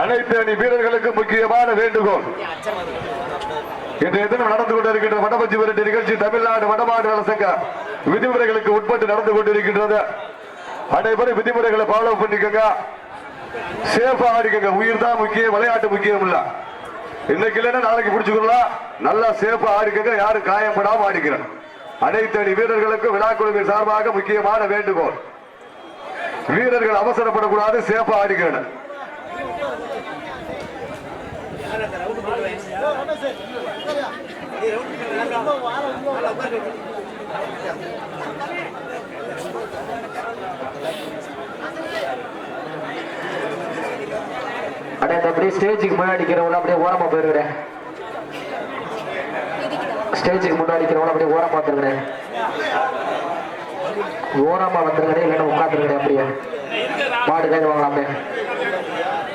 அனைத்து அணி வீரர்களுக்கு முக்கியமான வேண்டுகோள். இன்றைய தினம் நடந்து கொண்டிருக்கின்ற வடபஞ்சி விரட்டு நிகழ்ச்சி தமிழ்நாடு வடமாடு அரசங்க விதிமுறைகளுக்கு உட்பட்டு நடந்து கொண்டிருக்கின்றது. அனைவரும் விதிமுறைகளை ஃபாலோ பண்ணிக்கோங்க. சேஃபா ஆடிக்கோங்க உயிர் தான் முக்கியம் விளையாட்டு முக்கியம் இல்ல. இன்னைக்கு இல்லைன்னா நாளைக்கு பிடிச்சுக்கலாம் நல்லா சேஃபா ஆடிக்கோங்க யாரும் காயப்படாம ஆடிக்கிறேன் அனைத்து அணி வீரர்களுக்கும் விழா குழுவின் சார்பாக முக்கியமான வேண்டுகோள். வீரர்கள் அவசரப்படக்கூடாது சேஃபா ஆடிக்கிறேன் அடே இந்த அப்படியே ஸ்டேஜுக்கு முன்னாடி இருக்கிறவங்க அப்படியே ஓரமா போயிருக்கிறேன் ஸ்டேஜுக்கு முன்னாடி இருக்கிறவங்க அப்படியே ஓரமா வந்துருக்கிறேன் ஓரமா வந்துருக்கிறேன் இல்லைன்னா உட்காந்துருக்கிறேன் அப்படியே. மாடு கைது வாங்கலாம் அப்படியே.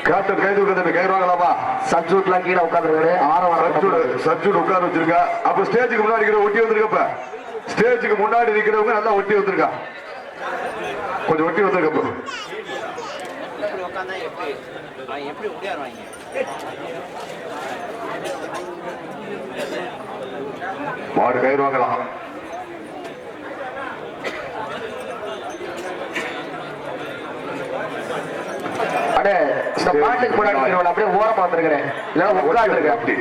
கேப்டன் கைது விடுறது கயிறு வாங்கலாமா சப்ஜூட்லாம் கீழே உட்காந்துருக்கிறேன் ஆரம் சப்ஜூட் சப்ஜூட் உட்கார வச்சிருக்கா. அப்ப ஸ்டேஜுக்கு முன்னாடி இருக்கிற ஒட்டி வந்திருக்கப்ப. ஸ்டேஜுக்கு முன்னாடி நிக்கிறவங்க நல்லா ஒட்டி வந்திருக்கா? கொஞ்சம் ஒட்டி வந்திருக்கப்ப. உட்காந்தா மாடு கயிறு வாங்கலாம். அடே இந்த பாட்டுக்கு முன்னாடி அப்படியே ஓரமா வந்துருக்கிறேன் இல்லைன்னா உட்காந்துருக்கேன் அப்படி.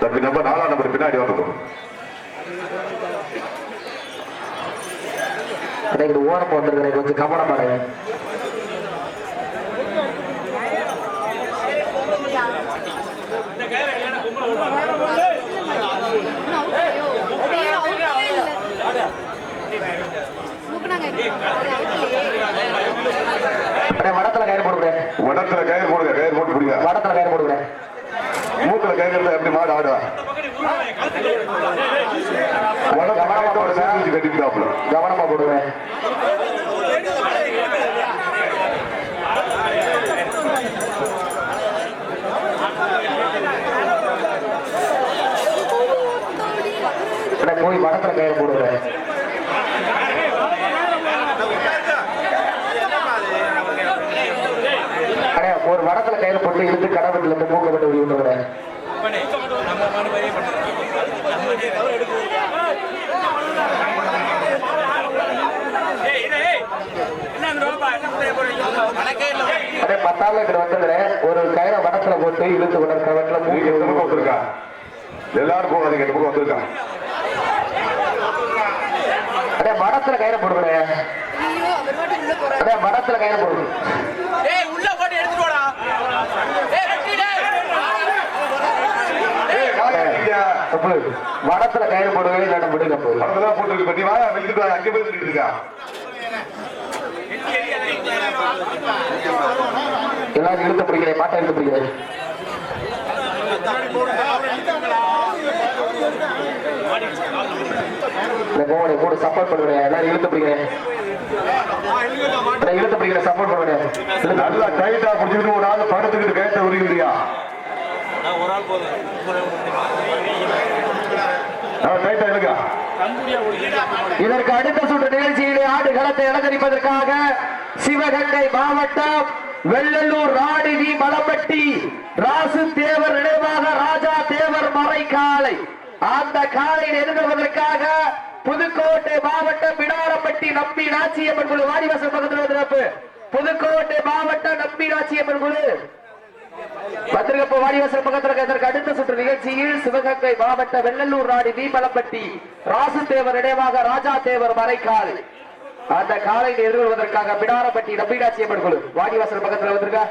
தம்பி நம்பர் நாலாம் நம்பர் பின்னாடி இது ஓரமா வந்துருக்கிறேன் கொஞ்சம் கவனமா இருங்க. அடே வடத்துல கயிறு போடுகிறேன் வடத்துல கயிறு போடுங்க கயிறு போட்டு பிடிங்க. வடத்துல கயிறு போடுகிறேன் மூக்குல கயிறு இருந்தா எப்படி மாடு ஆடுவா? கவனமா போடுவேன் போய் வடத்துல கயிறு போடுகிறேன் அடே ஒரு வடத்துல கயிறு போட்டு இழுத்து கடவுட்டுல இருந்து மூக்க விட்டு அடே பத்தாள் கிட்ட வந்துடுறேன் ஒரு கயிறை வடத்துல போட்டு இழுத்து கொண்டு பக்கம் மூக்க வந்திருக்கா? எல்லாரும் போகாதீங்க இந்த பக்கம் வந்திருக்கா? அடே வடத்துல கயிறை போடுகிறேன் அடே வடத்துல கயிறை போடு. வடத்துல கயிறு போடுவேன் இல்லாட்ட விடுங்க போய் படத்தெல்லாம் போட்டுருக்கு பத்தி வாயா வெளிக்கிட்டு வா அங்கே போய் சொல்லிட்டு இருக்கா? எல்லாரும் இழுத்து பிடிக்கிறேன் மாட்டை இழுத்து பிடிக்கிறேன். இந்த கோவனை கூட சப்போர்ட் பண்ணுறேன் எல்லாரும் இழுத்து பிடிக்கிறேன். சப்போர்ட் நல்லா டைட்டா பிடிச்சிட்டு ஒரு ஆள் படுத்துக்கிட்டு டைட்டா இதற்கு அடுத்த சுற்று நிகழ்ச்சியிலே ஆடு களத்தை அலங்கரிப்பதற்காக சிவகங்கை மாவட்டம் வெள்ளலூர் ராடி வி மலப்பட்டி ராசு தேவர் நினைவாக ராஜா தேவர் மறை காளை அந்த காலையில் எதிர்கொள்வதற்காக புதுக்கோட்டை மாவட்டம் பிடாரப்பட்டி நம்பி நாச்சியம்மன் குழு வாரிவாசல் பக்கத்தில் சிறப்பு புதுக்கோட்டை மாவட்டம் நம்பி நாச்சியம்மன் குழு. பத்திரிகப்பு வாரிவாசல் பக்கத்தில் இதற்கு அடுத்த சுற்று நிகழ்ச்சியில் சிவகங்கை மாவட்ட வெள்ளலூர் நாடு தீபலப்பட்டி ராசு தேவர் இடையமாக ராஜா தேவர் மறைக்கால். அந்த காலையில் எதிர்கொள்வதற்காக பிடாரப்பட்டி நம்பிடாட்சி குழு வாடிவாசல் பக்கத்தில் வந்திருக்கா?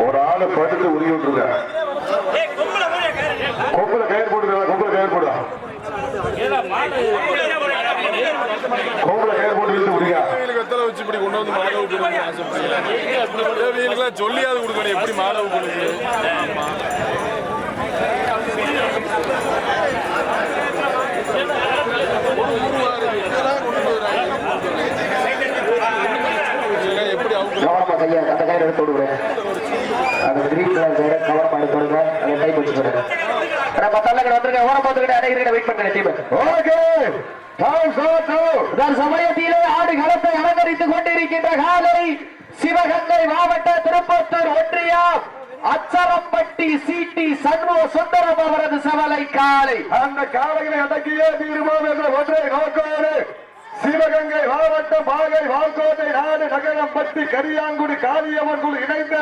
ஒரு ஆளு படுத்து உருகி விட்டுருங்க. கொம்புல கயிறு போட்டுருக்க கொம்புல கயிறு போடுறா கொம்புல கயிறு போட்டு இழுத்து விடுங்க வெத்தலை வச்சு இப்படி கொண்டு வந்து ஆசைப்படுறேன் இவங்களுக்குலாம் சொல்லியாவது கொடுக்கணும் எப்படி மாலை கொடுக்கணும் அந்த கயிறு எடுத்து விடுவேன் அது கிரீன் கலர் கயிறு கவர் பண்ணி கொடுங்க அதை டைப் வச்சு கொடுங்க நம்ம தள்ளக்கிட்ட வந்துருங்க ஓரம் பார்த்துக்கிட்டு அடைக்கிறீங்க வெயிட் பண்ணுங்க டீம். ஓகே சமயத்திலே ஆடு களத்தை அலங்கரித்துக் கொண்டிருக்கின்ற காலை சிவகங்கை மாவட்ட திருப்பத்தூர் ஒன்றியம் அச்சரம்பட்டி சீட்டி சண்முக சுந்தரம் அவரது சவலை காலை. அந்த காலைகளை அடக்கியே தீர்வோம் என்ற ஒன்றை நோக்கோடு சிவகங்கை மாவட்டம் பாகை வால்கோட்டை நாடு நகரம்பட்டி கரியாங்குடி காளியம்மன் குழு இணைந்த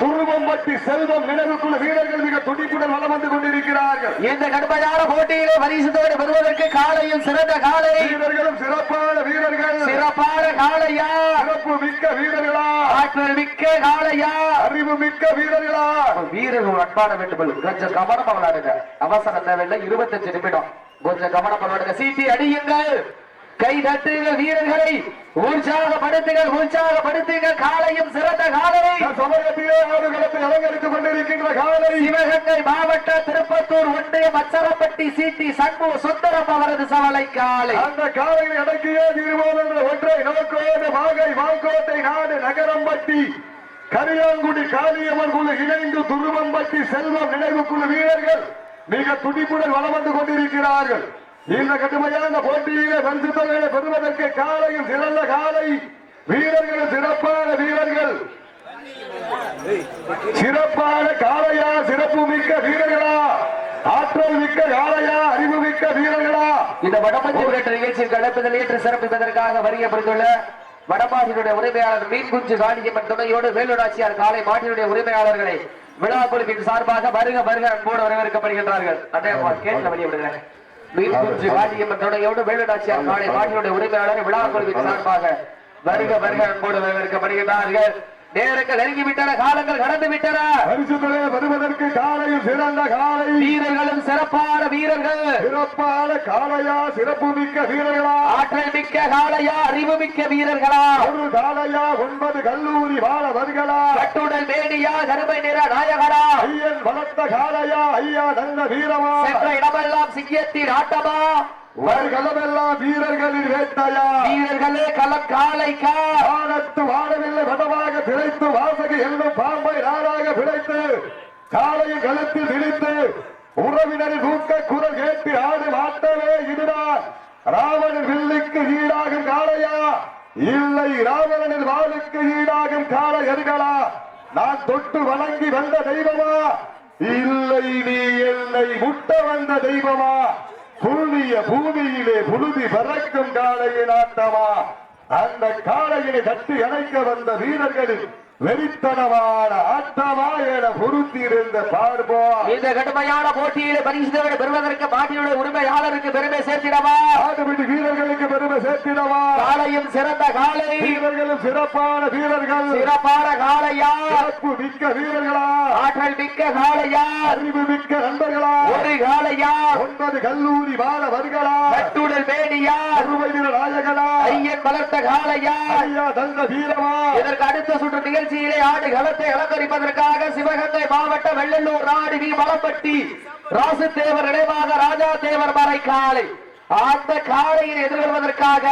துருவம்பட்டி செல்வம் நினைவுக்குழு வீரர்கள் மிக துடிப்புடன் வலம் வந்து கொண்டிருக்கிறார்கள். இந்த கடுமையான போட்டியிலே பரிசுத்தோடு பெறுவதற்கு காலையும் சிறந்த காலை வீரர்களும் சிறப்பான வீரர்கள். சிறப்பான காளையா? சிறப்பு மிக்க வீரர்களா? ஆற்றல் மிக்க காளையா? அறிவு மிக்க வீரர்களா? வீரர்கள் அன்பான வேண்டுகோள் கொஞ்சம் கவனம் விளையாடுங்க. அவசரம் தேவையில்லை இருபத்தஞ்சு நிமிடம். கொஞ்சம் கவனம் விளையாடுங்க. சீட்டி அடியுங்கள். கை தட்டுங்கள் வீரர்களை. உற்சாகப்படுத்துங்கள் உற்சாகப்படுத்துங்கள். காலையும் சிறந்த காலை. சமயத்திலே ஆடுகளத்தை அலங்கரித்துக் கொண்டிருக்கின்ற காலை. சிவகங்கை மாவட்ட திருப்பத்தூர் ஒன்றிய மச்சரப்பட்டி சீட்டி சண்முக சுந்தரம் அவரது சவலை காலை. அந்த காலையை அடக்கியே தீர்வோம் என்ற ஒன்றை நோக்கோடு மாகை வால்கோட்டை நாடு நகரம்பட்டி கரியாங்குடி காளியம்மன் குழு இணைந்து துருவம்பட்டி செல்வம் நினைவு குழு வீரர்கள் மிக துடிப்புடன் வலம் வந்து கொண்டிருக்கிறார்கள். இந்த கடுமையான போட்டியிலே பரிசு தொகைகளை பெறுவதற்கு காலையும் சிறந்த காலை. வீரர்களும் சிறப்பான வீரர்கள். சிறப்பான காளையா சிறப்பு மிக்க வீரர்களா? ஆற்றல் மிக்க காளையா அறிவு மிக்க வீரர்களா? இந்த வடமஞ்சு நிகழ்ச்சியில் கடப்பதில் ஏற்று சிறப்பிப்பதற்காக வருகப்படுத்துள்ள வடமாட்டினுடைய உரிமையாளர் மீன் குஞ்சு காளியம்மன் துணையோடு வேலுடாட்சியார் காலை மாட்டினுடைய உரிமையாளர்களை விழா குழுவின் சார்பாக வருக வருக அன்போடு வரவேற்கப்படுகின்றார்கள். அதே கேட்க வெளியே விடுங்க மீன் குஞ்சு காளியம்மன் துணையோடு வேலுடாட்சியார் காலை மாட்டினுடைய உரிமையாளர் விழா குழுவின் சார்பாக வருக வருக அன்போடு வரவேற்கப்படுகின்றார்கள். நேரங்கள் நெருங்கி விட்டன காலங்கள் கடந்து விட்டன பரிசு தொகையை பெறுவதற்கு காலையும் சிறந்த காலை. வீரர்களும் சிறப்பான வீரர்கள். சிறப்பான காளையா சிறப்பு மிக்க வீரர்களா. ஆற்றல் மிக்க காளையா அறிவு மிக்க வீரர்களா. ஒரு காளையா ஒன்பது கல்லூரி மாணவர்களா. கட்டுடல் மேடியா கருமை நிற நாயகரா ஐயன் வளர்த்த காளையா ஐயா நல்ல வீரமா. சென்ற இடமெல்லாம் சிங்கத்தின் ஆட்டமா. வருகளமெல்லாம் வீரர்களின் வேட்டையா? வீரர்களே களம் காளைக்கா வானத்து வாழவில்லை வடமாக பிழைத்து வாசகு என்னும் பாம்பை நாளாக பிழைத்து காலையின் கழுத்தில் விழித்து உறவினரின் ஊக்க குரல் கேட்டு ஆடு மாட்டவே இதுதான் ராவணன் வில்லுக்கு ஈடாகும் காளையா? இல்லை ராவணனின் வாளுக்கு ஈடாகும் காளை எருகளா நான் தொட்டு வணங்கி வந்த தெய்வமா? இல்லை நீ என்னை முட்ட வந்த தெய்வமா? புழுதிய பூமியிலே புழுதி பறக்கும் காலையில் ஆட்டமா? அந்த காளையினை கட்டி அணைக்க வந்த வீரர்களின் வெறித்தனமான ஆட்டமா என பொருத்தியிருந்த பார்ப்போம் இந்த கடுமையான போட்டியில பரிசுகளை பெறுவதற்கு மாட்டியுடைய உரிமையாளருக்கு பெருமை சேர்த்திடவா? ஆடுபிடி வீரர்களுக்கு பெருமை சேர்த்திடவா? காளையும் சிறந்த காளை வீரர்களும் சிறப்பான வீரர்கள். சிறப்பான காளையா சிறப்பு மிக்க வீரர்களா? ஆற்றல் மிக்க காளையா அறிவு மிக்க நண்பர்களா? ஒரு காளையா ஒன்பது கல்லூரி மாணவர்களா? கட்டுடல் மேடியா அறுவை வீர நாயகனா? ஐயன் வளர்த்த காளையா ஐயா தந்த வீரமா? இதற்கு அடுத்த சுற்று நிகழ்ச்சியிலே ஆடு களத்தை அலங்கரிப்பதற்காக சிவகங்கை மாவட்ட வெள்ளலூர் நாடு வி மலப்பட்டி ராசு தேவர் நினைவாக ராஜா தேவர் மறை காலை. அந்த காலையில் எதிர்கொள்வதற்காக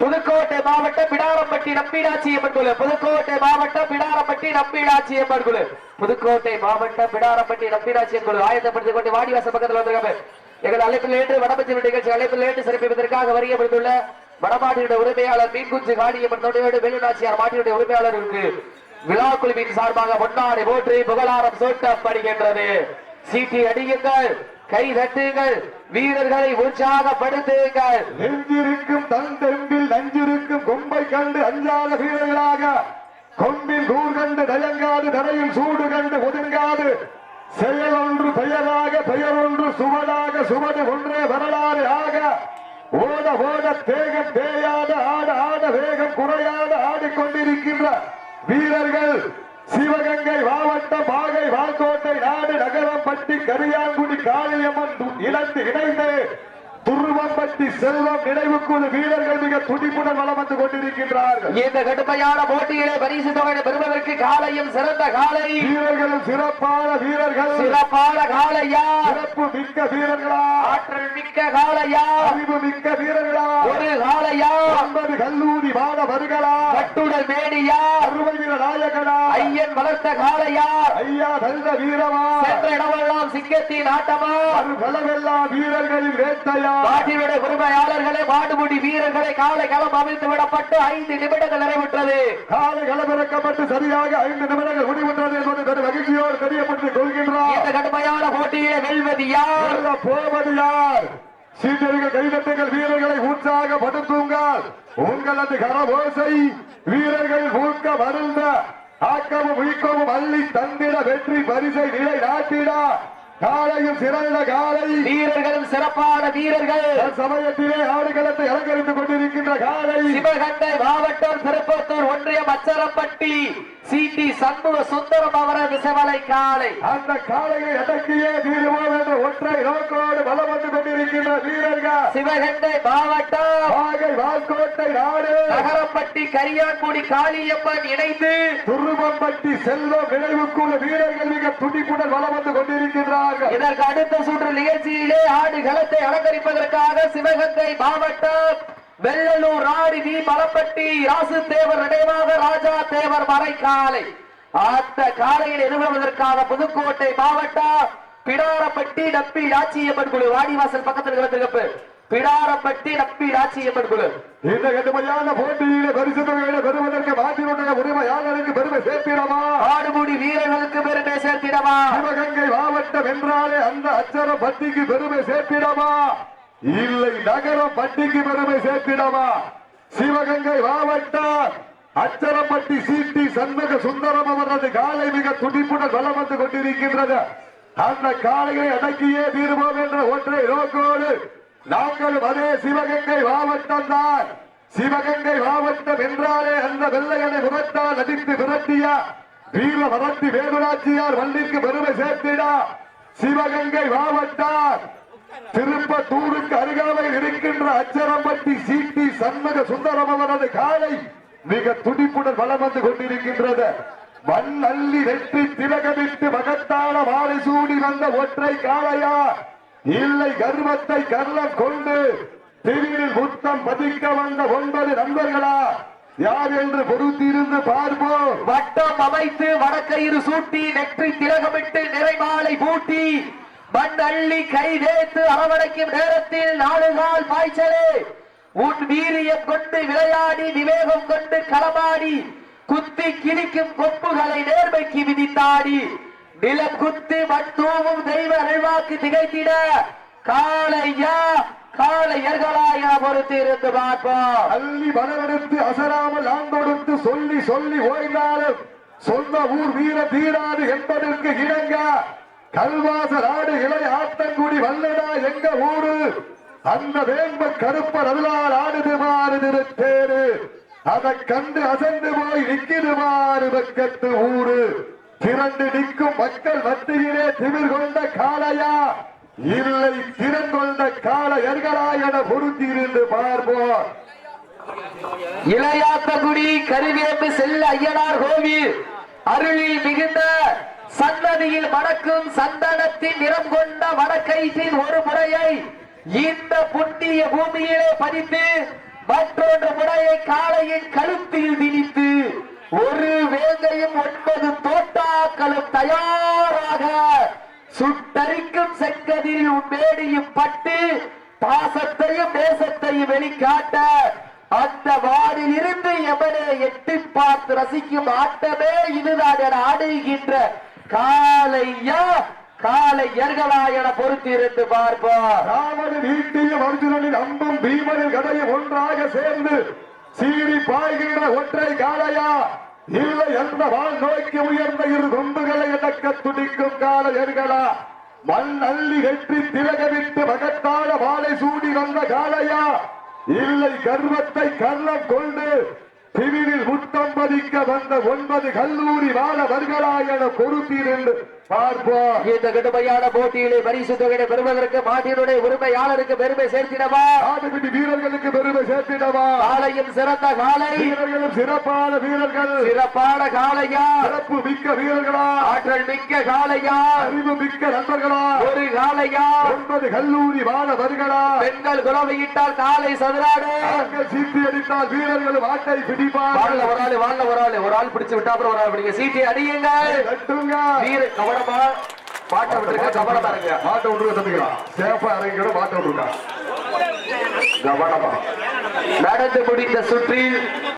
புதுக்கோட்டை மாவட்டம் பிடாரம்பட்டி நம்பீடாட்சி அம்மன் குழு புதுக்கோட்டை மாவட்டம் பிடாரம்பட்டி நம்பீடாட்சி அம்மன் குழு புதுக்கோட்டை மாவட்டம் பிடாரம்பட்டி நம்பீடாட்சி அம்மன் குழு ஆயத்தப்படுத்திக் கொண்டு வாடிவாச பக்கத்தில் வந்திருக்காங்க. எங்கள் அழைப்பில் ஏற்று வடபட்சி நிகழ்ச்சி அழைப்பில் ஏற்று சிறப்பிப்பதற்காக வருகைப்படுத்துள்ள வடமாட்டினுடைய உரிமையாளர் மீன்குஞ்சு காடியம்மன் தொண்டையோடு வேலுநாச்சியார் மாட்டியுடைய உரிமையாளருக்கு விழா குழுவின் சார்பாக பொன்னாடி போற்றி புகழாரம் சூட்டப்படுகின்றது. சீட்டி அடியுங்கள் கை தட்டுங்கள் வீரர்களை உற்சாகப்படுத்துங்கள். நெஞ்சிருக்கும் தந்தெம்பில் நஞ்சிருக்கும் கொம்பை கண்டு அஞ்சாத வீரர்களாக கொம்பில் கூர் கண்டு தயங்காது தரையில் சூடு கண்டு ஒதுங்காது செயல் ஒன்று பெயராக பெயர் ஒன்று சுவடாக சுவடு ஒன்றே வரலாறு ஆக ஓட ஓட தேகம் தேயாத ஆட ஆட வேகம் குறையாத ஆடிக்கொண்டிருக்கின்ற வீரர்கள் சிவகங்கை மாவட்டம் பாகை வால்கோட்டை நாடு நகரம்பட்டி கரியாங்குடி காளியம்மன் இணைந்து இணைந்து துருவம்பட்டி செல்வம் நினைவுக்குழு வீரர்கள் மிக துடிப்புடன் வலம் வந்து கொண்டிருக்கின்றார்கள். இந்த கடுமையான போட்டியிலே பரிசு தொகை பெறுவதற்கு காலையும் சிறந்த காலை. வீரர்களும் சிறப்பான வீரர்கள். சிறப்பான காளையா சிறப்பு மிக்க வீரர்களா? ஆற்றல் மிக்க காளையா அறிவு மிக்க வீரர்களா? ஒரு காளையா ஒன்பது கல்லூரி மாணவர்களா? கட்டுடல் மேனியார் அருமை வீர நாயகனா? ஐயன் வளர்த்த காளையார் ஐயா நல்ல வீரமா? சென்ற இடமெல்லாம் சிங்கத்தின் ஆட்டமா? பலவெல்லாம் வீரர்களின் வேட்டையா? மாட்டிவிட உரிமையாளர்களே மாடுமுடி வீரர்களை காலை களம் அமைத்து விடப்பட்டு ஐந்து நிமிடங்கள் நிறைவுற்றது. காலை களமிறக்கப்பட்டு சரியாக ஐந்து நிமிடங்கள் முடிவுற்றது என்பது பெரும் மகிழ்ச்சியோடு தெரியப்பட்டுக் கொள்கின்றார். இந்த கடுமையான போட்டியிலே வெல்வது யார்? வெல்ல போவது யார்? சீட்டர்கள் கைதட்டுங்கள் வீரர்களை உற்சாகப்படுத்துங்கள் உங்களது கரவோசை வீரர்கள் ஊக்க வருந்த ஆக்கமும் ஊக்கமும் அள்ளி தந்திட வெற்றி பரிசை நிலை நாட்டிட காலையும் சிறந்த காலை. வீரர்களும் சிறப்பான வீரர்கள். சமயத்திலே ஆடுகளத்தை அலங்கரித்துக் கொண்டிருக்கின்ற காலை. சிவகங்கை மாவட்டம் திருப்பத்தூர் ஒன்றியம் அச்சரப்பட்டி சிடி சண்முக சுந்தரம் அவரது செவலை காலை. அந்த காளையை அடக்கியே தீருவோம் என்ற ஒற்றை நோக்கோடு பலம் வந்து கொண்டிருக்கின்ற வீரர்கள். சிவகங்கை மாவட்டம் வாகை வால்கோட்டை நாடு. நகரப்பட்டி கரியான்குடி காளியம்மன் இணைந்து துருவம்பட்டி செல்வம் நினைவுக்குள்ள வீரர்கள் மிக துடிப்புடன் வலம் வந்து கொண்டிருக்கின்றார்கள். இதற்கு அடுத்த சுற்று நிகழ்ச்சியிலே ஆடு களத்தை அலங்கரிப்பதற்காக சிவகங்கை மாவட்டம் வெள்ளலூர் ஆடி வி மலப்பட்டி ராசு தேவர் நினைவாக ராஜா தேவர் மறை காலை அந்த காலையில் எதிர்கொள்வதற்காக புதுக்கோட்டை மாவட்டம் பிடாரப்பட்டி நப்பி ராச்சியம்மன் குழு வாடிவாசல் பக்கத்தில் கிடந்திருப்பு பிடாரப்பட்டி நப்பி ராச்சியம்மன் குழு இந்த கடுமையான போட்டியிலே பரிசு தொகையில பெறுவதற்கு மாற்றினுடைய உரிமையாளருக்கு பெருமை சேர்த்திடமா ஆடுமுடி வீரர்களுக்கு பெருமை சேர்த்திடவா? சிவகங்கை மாவட்டம் என்றாலே அந்த அச்சர பட்டிக்கு பெருமை சேர்த்திடமா இல்லை நகரம் பட்டிக்கு பெருமை சேர்த்திடமா சிவகங்கை மாவட்டம் அச்சரப்பட்டி சீட்டி சண்முக சுந்தரம் அவரது காலை மிக துடிப்புடன் வலம் வந்து கொண்டிருக்கின்றது. அந்த காலையை அடக்கியே தீர்வோம் என்ற ஒற்றை நோக்கோடு நாங்கள் அதே சிவகங்கை மாவட்டம் தான் சிவகங்கை மாவட்டம் என்றாலே அந்த வெள்ளையனை முகத்தால் அடித்து விரட்டிய வீர வளர்த்தி வேலுராட்சியார் வள்ளிக்கு பெருமை சேர்த்திடா சிவகங்கை மாவட்டம். திருப்பத்தூருக்கு அருகாமையில் இருக்கின்ற அச்சரம்பட்டி சீட்டி சண்முக சுந்தரம் அவரது காலை மிக துடிப்புடன் வளம் வந்து கொண்டிருக்கின்றது. மண் அள்ளி வெற்றி திலகமிட்டு மகத்தான மாலை சூடி வந்த ஒற்றை காளையா இல்லை கர்வத்தை கர்ணம் கொண்டு திடீரில் முத்தம் பதிக்க வந்த ஒன்பது நண்பர்களா? யார் என்று பொறுத்திருந்து பார்ப்போம். வட்டம் அமைத்து வடக்கயிறு சூட்டி நெற்றி திலகமிட்டு நிறைமாலை பூட்டி மண் அள்ளி கை தேய்த்து அரவணைக்கும் நேரத்தில் நாடுகால் பாய்ச்சலே. உன் வீரியம் கொண்டு விளையாடி விவேகம் கொண்டு களமாடி குத்தி கிழிக்கும் கொப்புகளை நேர்மைக்கு விதித்தாடி. நிலம் குத்தி தெய்வ அருள்வாக்கு திகைத்திட காளையா காளையர்களா பொறுத்து இருந்து பார்ப்போம். அள்ளி மலரெடுத்து அசராமல் ஆண்டொடுத்து சொல்லி சொல்லி ஓய்ந்தாலும் சொந்த ஊர் வீர தீராது என்பதற்கு இணங்க கல்வாசராடு இளைய ஆட்டங்குடி ஆத்தங்குடி வல்லடா எங்க ஊரு? அந்த வேம்ப கருப்பர் அருளால் ஆடுது மாறுது தேரு அதை கண்டு அசந்து போய் நிக்குது மாறு பக்கத்து ஊரு. திரண்டு நிற்கும் மக்கள் மத்தியிலே திமிர் கொண்ட காளையா? இல்லை திறன் கொண்ட காளையர்களா என பொருத்தியிருந்து பார்ப்போம். இளையாத்தகுடி கருவேம்பு செல்ல ஐயனார் கோவில். அருளில் மிகுந்த சந்ததியில் மணக்கும் சந்தனத்தின் நிறம் கொண்ட வடக்கைத்தின் ஒரு முறையை இந்த புண்ணிய பூமியிலே பதித்து மற்றொன்று முறையை காலையின் கழுத்தில் திணித்து ஒரு வேங்கையும் ஒன்பது தோட்டாக்களும் தயாராக சுட்டரிக்கும் செங்கதிரில் உன் மேடியும் பட்டு பாசத்தையும் நேசத்தையும் வெளிக்காட்ட அந்த வாரில் இருந்து எவனே எட்டி பார்த்து ரசிக்கும் ஆட்டமே இதுதான் என ஆடுகின்ற காலையா காலை எர்களா என பொறுத்து இருந்து பார்ப்போம். ராவணன் வீட்டியும் அர்ஜுனனின் அம்பும் பீமனின் கதையும் ஒன்றாக சேர்ந்து சீறி பாய்கின்ற ஒற்றை காளையா? இல்லை அந்த வான் நோக்கி உயர்ந்த இரு கொம்புகளை இழக்க துடிக்கும் காளையர்களா மண் அள்ளி கட்டி திலகவிட்டு மகத்தான வாழை சூடி வந்த காலையா இல்லை கர்வத்தை கர்ணம் கொண்டு பிரிவில் முத்தம் பதிக்க வந்த ஒன்பது கல்லூரி வாழவர்களா என பொறுத்திருந்து இந்த கடுமையான போட்டியிலே பரிசு தொகையை பெறுவதற்கு மாட்டினுடைய உரிமையாளருக்கு பெருமை சேர்த்திடவா? ஆட்டுக்குட்டி வீரர்களுக்கு பெருமை சேர்த்திடவா? காலையும் சிறந்த காலை வீரர்களும் சிறப்பான வீரர்கள். சிறப்பான காளையா? சிறப்பு மிக்க வீரர்களா? ஆற்றல் மிக்க காளையா? அறிவு மிக்க நண்பர்களா? ஒரு காளையா? ஒன்பது கல்லூரி மாணவர்களா? பெண்கள் குலவையிட்டால் காலை சதுராடு. சீட்டி அடித்தால் வீரர்களும் ஆட்டை பிடிப்பார் வாழ்ல ஒரு ஆளு வாழ்ல ஒரு ஆளு. ஒரு ஆள் பிடிச்சு விட்டா அப்புறம் ஒரு ஆள் சீட்டி கவனமா பாட்டை விட்டுருக்க கவனமா இருங்க மாட்டை விட்டுருக்க தம்பிக்கலாம் சேஃபா இறங்கிக்கிற மாட்டை விட்டுருக்கா கவனமா. நடந்து முடிந்த சுற்றில்